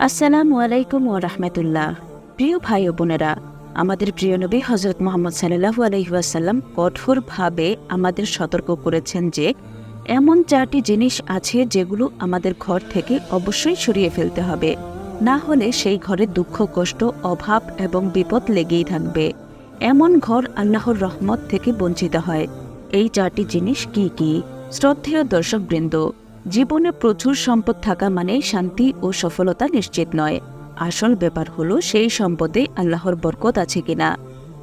আসসালামু আলাইকুম রাহমাতুল্লাহ। প্রিয় ভাই ও বোনেরা, আমাদের প্রিয় নবী হজরত মোহাম্মদ সাল্লাহু আলহিহাসাল্লাম কঠোরভাবে আমাদের সতর্ক করেছেন যে, এমন চারটি জিনিস আছে যেগুলো আমাদের ঘর থেকে অবশ্যই সরিয়ে ফেলতে হবে। না হলে সেই ঘরে দুঃখ, কষ্ট, অভাব এবং বিপদ লেগেই থাকবে। এমন ঘর আল্লাহর রহমত থেকে বঞ্চিত হয়। এই চারটি জিনিস কি কি? শ্রদ্ধেয় দর্শকবৃন্দ জীবনে প্রচুর সম্পদ থাকা মানে শান্তি ও সফলতা নিশ্চিত নয়। আসল ব্যাপার হলো সেই সম্পদে আল্লাহর বরকত আছে কিনা।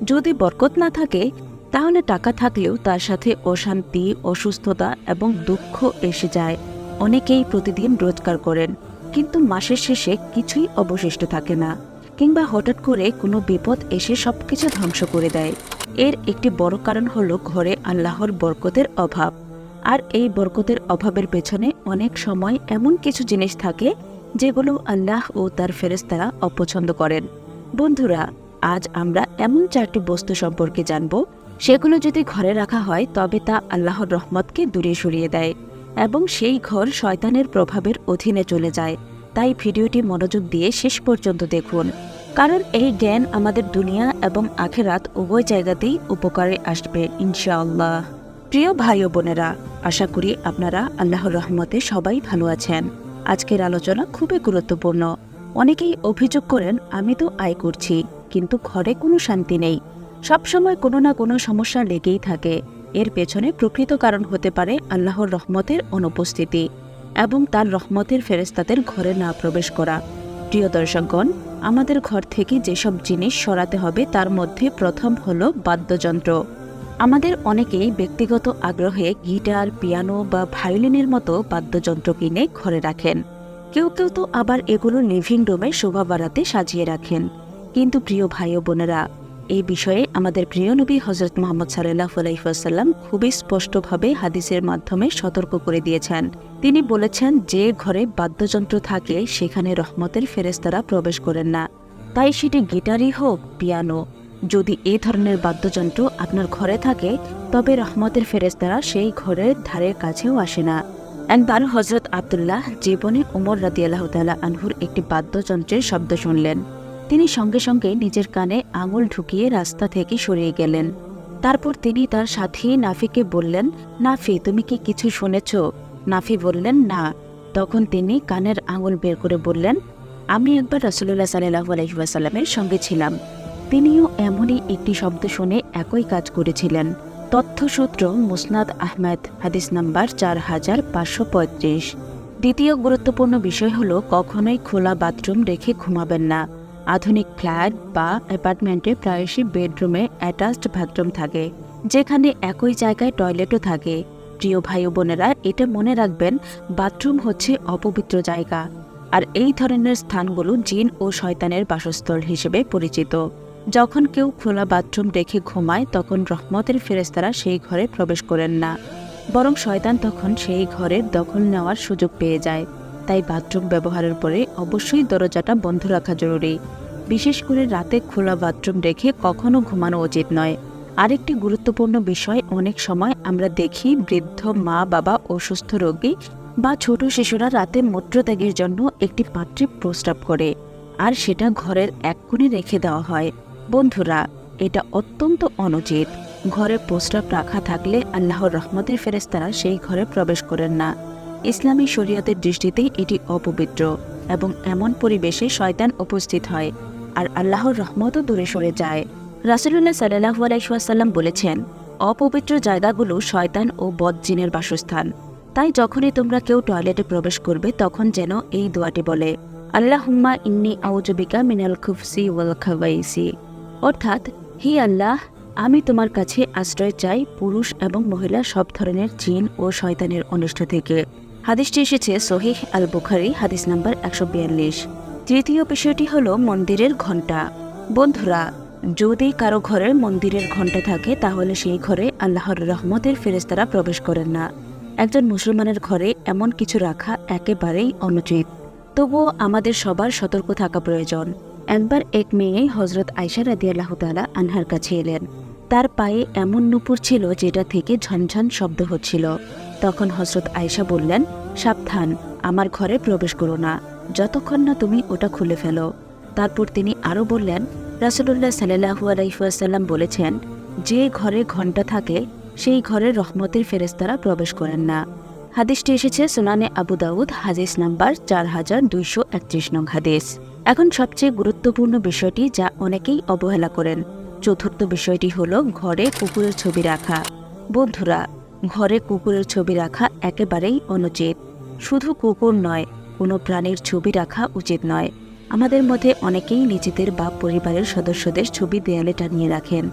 যদি বরকত না থাকে, তাহলে টাকা থাকলেও তার সাথে অশান্তি, অসুস্থতা এবং দুঃখ এসে যায়। অনেকেই প্রতিদিন রোজগার করেন, কিন্তু মাসের শেষে কিছুই অবশিষ্ট থাকে না, কিংবা হঠাৎ করে কোনো বিপদ এসে সবকিছু ধ্বংস করে দেয়। এর একটি বড় কারণ হলো ঘরে আল্লাহর বরকতের অভাব। আর এই বরকতের অভাবের পেছনে অনেক সময় এমন কিছু জিনিস থাকে যেগুলো আল্লাহ ও তার ফেরেস্তারা অপছন্দ করেন। বন্ধুরা, আজ আমরা এমন চারটি বস্তু সম্পর্কে জানব। সেগুলো যদি ঘরে রাখা হয়, তবে তা আল্লাহর রহমতকে দূরে সরিয়ে দেয় এবং সেই ঘর শয়তানের প্রভাবের অধীনে চলে যায়। তাই ভিডিওটি মনোযোগ দিয়ে শেষ পর্যন্ত দেখুন। কারণ এই জ্ঞান আমাদের দুনিয়া এবং আখেরাত উভয় জায়গাতেই উপকারে আসবে, ইনশাআল্লাহ। প্রিয় ভাই ও বোনেরা, আশা করি আপনারা আল্লাহর রহমতে সবাই ভালো আছেন। আজকের আলোচনা খুবই গুরুত্বপূর্ণ। অনেকেই অভিযোগ করেন, আমি তো আয় করছি, কিন্তু ঘরে কোনো শান্তি নেই। সবসময় কোনো না কোনো সমস্যা লেগেই থাকে। এর পেছনে প্রকৃত কারণ হতে পারে আল্লাহর রহমতের অনুপস্থিতি এবং তার রহমতের ফেরেস্তাদের ঘরে না প্রবেশ করা। প্রিয় দর্শকগণ, আমাদের ঘর থেকে যেসব জিনিস সরাতে হবে, তার মধ্যে প্রথম হলো বাদ্যযন্ত্র। আমাদের অনেকেই ব্যক্তিগত আগ্রহে গিটার, পিয়ানো বা ভায়োলিনের মতো বাদ্যযন্ত্র কিনে ঘরে রাখেন। কেউ কেউ তো আবার এগুলো লিভিং রুমে শোভা বাড়াতে সাজিয়ে রাখেন। কিন্তু প্রিয় ভাই ও বোনেরা, এই বিষয়ে আমাদের প্রিয় নবী হজরত মোহাম্মদ সাল্লাহ আলাইসাল্লাম খুবই স্পষ্টভাবে হাদিসের মাধ্যমে সতর্ক করে দিয়েছেন। তিনি বলেছেন, যে ঘরে বাদ্যযন্ত্র থাকে, সেখানে রহমতের ফেরেস্তারা প্রবেশ করেন না। তাই সেটি গিটারই হোক, পিয়ানো যদি এ ধরনের বাদ্যযন্ত্র আপনার ঘরে থাকে, তবে রহমতের ফেরেস্তারা সেই ঘরের ধারের কাছেও আসে না। একবার হজরত আবদুল্লাহ জীবনে উমর রাতি আল্লাহ আনহুর একটি বাদ্যযন্ত্রের শব্দ শুনলেন। তিনি সঙ্গে সঙ্গে নিজের কানে আঙুল ঢুকিয়ে রাস্তা থেকে সরিয়ে গেলেন। তারপর তিনি তার সাথী নাফিকে বললেন, নাফি, তুমি কি কিছু শুনেছ? নাফি বললেন, না। তখন তিনি কানের আঙুল বের করে বললেন, আমি একবার রসুল্লাহ সাল্লাহ আলহিবাসাল্লামের সঙ্গে ছিলাম। তিনিও এমনই একটি শব্দ শুনে একই কাজ করেছিলেন। তথ্যসূত্র মুসনাদ আহমেদ, হাদিস নাম্বার চার হাজার পাঁচশো পঁয়ত্রিশ। দ্বিতীয় গুরুত্বপূর্ণ বিষয় হল, কখনোই খোলা বাথরুম রেখে ঘুমাবেন না। আধুনিক ফ্ল্যাট বা অ্যাপার্টমেন্টে প্রায়শই বেডরুমে অ্যাটাচড বাথরুম থাকে, যেখানে একই জায়গায় টয়লেটও থাকে। প্রিয় ভাই বোনেরা, এটা মনে রাখবেন, বাথরুম হচ্ছে অপবিত্র জায়গা। আর এই ধরনের স্থানগুলো জিন ও শয়তানের বাসস্থল হিসেবে পরিচিত। যখন কেউ খোলা বাথরুম রেখে ঘুমায়, তখন রহমতের ফেরেস্তারা সেই ঘরে প্রবেশ করেন না। বরং শয়তান তখন সেই ঘরের দখল নেওয়ার সুযোগ পেয়ে যায়। তাই বাথরুম ব্যবহারের পরে অবশ্যই দরজাটা বন্ধ রাখা জরুরি। বিশেষ করে রাতে খোলা বাথরুম রেখে কখনো ঘুমানো উচিত নয়। আরেকটি গুরুত্বপূর্ণ বিষয়, অনেক সময় আমরা দেখি বৃদ্ধ মা, বাবা অসুস্থ রোগী বা ছোট শিশুরা রাতে মূত্রত্যাগের জন্য একটি পাত্রে প্রস্রাব করে। আর সেটা ঘরের এক কোণে রেখে দেওয়া হয়। বন্ধুরা, এটা অত্যন্ত অনুচিত। ঘরে প্রস্রাব রাখা থাকলে আল্লাহর রহমতের ফেরেস্তারা সেই ঘরে প্রবেশ করেন না। ইসলামী শরীয়তের দৃষ্টিতে এটি অপবিত্র এবং এমন পরিবেশে শয়তান উপস্থিত হয় আর আল্লাহর রহমতও দূরে সরে যায়। রাসুলুল্লাহ সাল্লাহু আলাইসাল্লাম বলেছেন, অপবিত্র জায়গাগুলো শয়তান ও বদজিনের বাসস্থান। তাই যখনই তোমরা কেউ টয়লেটে প্রবেশ করবে, তখন যেন এই দোয়াটি বলে, আল্লাহুম্মা ইন্নি আউজবিকা মিনাল খুফসি ওয়াল খাওয়াইসি অর্থাৎ, হি আল্লাহ, আমি তোমার কাছে আশ্রয় চাই পুরুষ এবং মহিলা সব ধরনের জিন ও শয়তানের অনিষ্ট থেকে। হাদিসটি এসেছে সহিহ আল বুখারি হাদিস নাম্বার একশো বিয়াল্লিশ। তৃতীয় বিষয়টি হল মন্দিরের ঘণ্টা। বন্ধুরা, যদি কারও ঘরে মন্দিরের ঘণ্টা থাকে, তাহলে সেই ঘরে আল্লাহর রহমতের ফেরেস্তারা প্রবেশ করেন না। একজন মুসলমানের ঘরে এমন কিছু রাখা একেবারেই অনুচিত। তবুও আমাদের সবার সতর্ক থাকা প্রয়োজন। একবার এক মেয়ে হজরত আয়সা রাদি আল্লাহ তালা আনহার কাছে এলেন। তার পায়ে এমন নুপুর ছিল যেটা থেকে ঝনঝন শব্দ হচ্ছিল। তখন হজরত আয়সা বললেন, সাবধান, আমার ঘরে প্রবেশ করো না। যতক্ষণ না তুমি ওটা খুলে ফেলো। তারপর তিনি আরও বললেন, রাসুলুল্লাহ সাল্লাহু আলাইসাল্লাম বলেছেন, যে ঘরে ঘণ্টা থাকে, সেই ঘরে রহমতের ফেরেস্তারা প্রবেশ করেন না। হাদিসটি এসেছে সোনানে আবু দাউদ, হাদিস নাম্বার চার হাজার দুইশো একত্রিশ নং হাদিস। এখন সবচেয়ে গুরুত্বপূর্ণ বিষয়টি যা অনেকেই অবহেলা করেন। চতুর্থ বিষয়টি হল ঘরে কুকুরের ছবি রাখা। বন্ধুরা, ঘরে কুকুরের ছবি রাখা একেবারেই অনুচিত। শুধু কুকুর নয়, কোনো প্রাণীর ছবি রাখা উচিত নয়। আমাদের মধ্যে অনেকেই নিজেদের বা পরিবারের সদস্যদের ছবি দেয়ালে টানিয়ে রাখেন।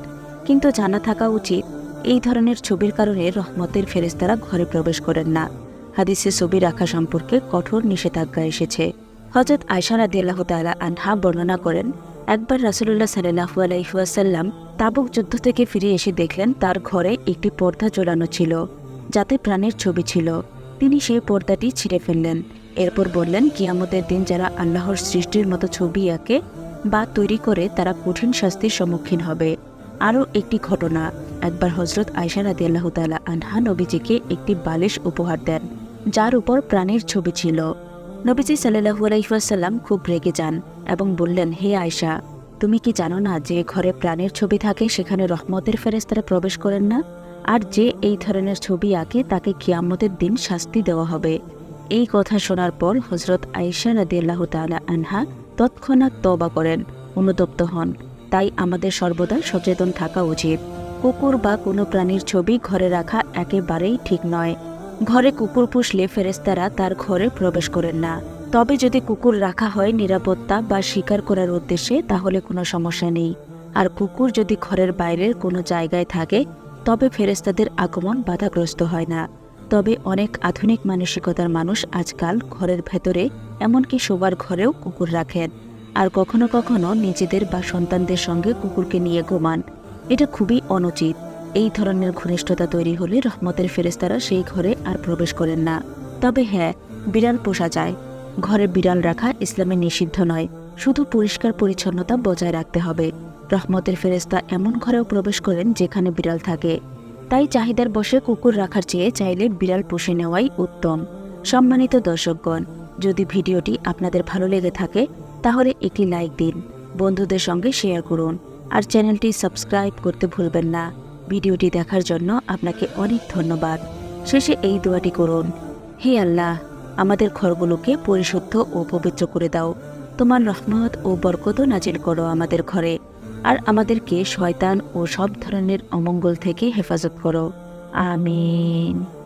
কিন্তু জানা থাকা উচিত এই ধরনের ছবির কারণে রহমতের ফেরেস্তারা ঘরে প্রবেশ করেন না। হাদিসে ছবি রাখা সম্পর্কে কঠোর নিষেধাজ্ঞা এসেছে। হজরত আয়সা রাদিয়াল্লাহ তাআলা আনহা বর্ণনা করেন, একবার রাসুলুল্লাহ সাল্লাহু আলাইহাসাল্লাম তাবুক যুদ্ধ থেকে ফিরে এসে দেখলেন তার ঘরে একটি পর্দা ঝোলানো ছিল, যাতে প্রাণের ছবি ছিল। তিনি সেই পর্দাটি ছিঁড়ে ফেললেন। এরপর বললেন, কিয়ামতের দিন যারা আল্লাহর সৃষ্টির মতো ছবি আঁকে বা তৈরি করে তারা কঠিন শাস্তির সম্মুখীন হবে। আরও একটি ঘটনা একবার হজরত আয়সা রাদি আল্লাহ আনহা নবীজিকে একটি বালিশ উপহার দেন, যার উপর প্রাণীর ছবি ছিল। নবীজি সাল্লাহু আলাইসাল্লাম খুব রেগে যান এবং বললেন, হে আয়সা তুমি কি জানো না যে ঘরে প্রাণের ছবি থাকে, সেখানে রহমতের ফেরেস্তারা প্রবেশ করেন না? আর যে এই ধরনের ছবি আঁকে, তাকে কিয়ামতের দিন শাস্তি দেওয়া হবে। এই কথা শোনার পর হজরত আয়েশা রাদি তালা আনহা তৎক্ষণাৎ তবা করেন, অনুতপ্ত হন। তাই আমাদের সর্বদা সচেতন থাকা উচিত। কুকুর বা কোনো প্রাণীর ছবি ঘরে রাখা একেবারেই ঠিক নয়। ঘরে কুকুর পুষলে ফেরেস্তারা তার ঘরে প্রবেশ করেন না। তবে যদি কুকুর রাখা হয় নিরাপত্তা বা শিকার করার উদ্দেশ্যে, তাহলে কোনো সমস্যা নেই। আর কুকুর যদি ঘরের বাইরের কোনো জায়গায় থাকে, তবে ফেরেস্তাদের আগমন বাধাগ্রস্ত হয় না। তবে অনেক আধুনিক মানসিকতার মানুষ আজকাল ঘরের ভেতরে, এমনকি শোবার ঘরেও কুকুর রাখেন। আর কখনো কখনো নিজেদের বা সন্তানদের সঙ্গে কুকুরকে নিয়ে ঘুমান। এটা খুবই অনুচিত। এই ধরনের ঘনিষ্ঠতা তৈরি হলে রহমতের ফেরেস্তারা সেই ঘরে আর প্রবেশ করেন না। তবে হ্যাঁ বিড়াল পোষা যায়। ঘরে বিড়াল রাখা ইসলামে নিষিদ্ধ নয়। শুধু পরিষ্কার পরিচ্ছন্নতা বজায় রাখতে হবে। রহমতের ফেরেস্তা এমন ঘরেও প্রবেশ করেন যেখানে বিড়াল থাকে। তাই চাহিদার বসে কুকুর রাখার চেয়ে চাইলে বিড়াল পুষে নেওয়াই উত্তম। সম্মানিত দর্শকগণ, যদি ভিডিওটি আপনাদের ভালো লেগে থাকে, তাহলে একটি লাইক দিন। বন্ধুদের সঙ্গে শেয়ার করুন। আর চ্যানেলটি সাবস্ক্রাইব করতে ভুলবেন না। ভিডিওটি দেখার জন্য আপনাকে অনেক ধন্যবাদ। শেষে এই দোয়াটি করুন। হে আল্লাহ, আমাদের ঘরগুলোকে পরিশুদ্ধ ও পবিত্র করে দাও। তোমার রহমত ও বরকত নাজিল করো আমাদের ঘরে। আর আমাদেরকে শয়তান ও সব ধরনের অমঙ্গল থেকে হেফাজত করো। আমিন।